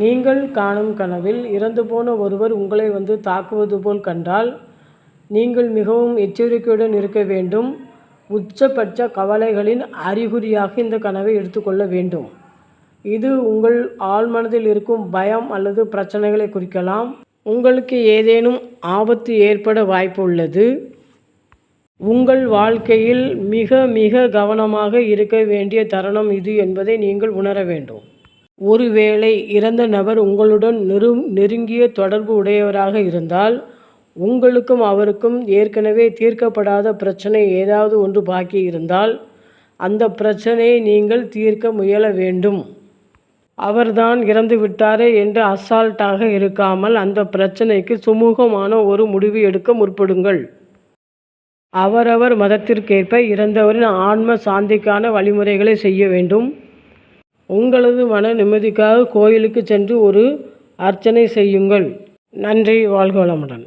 நீங்கள் காணும் கனவில் இறந்து போன ஒருவர் உங்களை வந்து தாக்குவது போல் கண்டால் நீங்கள் மிகவும் எச்சரிக்கையுடன் இருக்க வேண்டும். உச்சபட்ச கவலைகளின் அறிகுறியாக இந்த கனவை எடுத்துக்கொள்ள வேண்டும். இது உங்கள் ஆழ்மனதில் இருக்கும் பயம் அல்லது பிரச்சனைகளை குறிக்கலாம். உங்களுக்கு ஏதேனும் ஆபத்து ஏற்பட வாய்ப்பு உள்ளது. உங்கள் வாழ்க்கையில் மிக மிக கவனமாக இருக்க வேண்டிய தருணம் இது என்பதை நீங்கள் உணர வேண்டும். ஒருவேளை இறந்த நபர் உங்களுடன் நெரு நெருங்கிய தொடர்பு உடையவராக இருந்தால் உங்களுக்கும் அவருக்கும் ஏற்கனவே தீர்க்கப்படாத பிரச்சனை ஏதாவது ஒன்று பாக்கி இருந்தால் அந்த பிரச்சனையை நீங்கள் தீர்க்க முயல வேண்டும். அவர்தான் இறந்து விட்டாரே என்று அசால்ட்டாக இருக்காமல் அந்த பிரச்சனைக்கு சுமூகமான ஒரு முடிவு எடுக்க முற்படுங்கள். அவரவர் மதத்திற்கேற்ப இறந்தவரின் ஆன்ம சாந்திக்கான வழிமுறைகளை செய்ய வேண்டும். உங்களது மன நிம்மதிக்காக கோயிலுக்கு சென்று ஒரு அர்ச்சனை செய்யுங்கள். நன்றி வாழ்க வளமுடன்.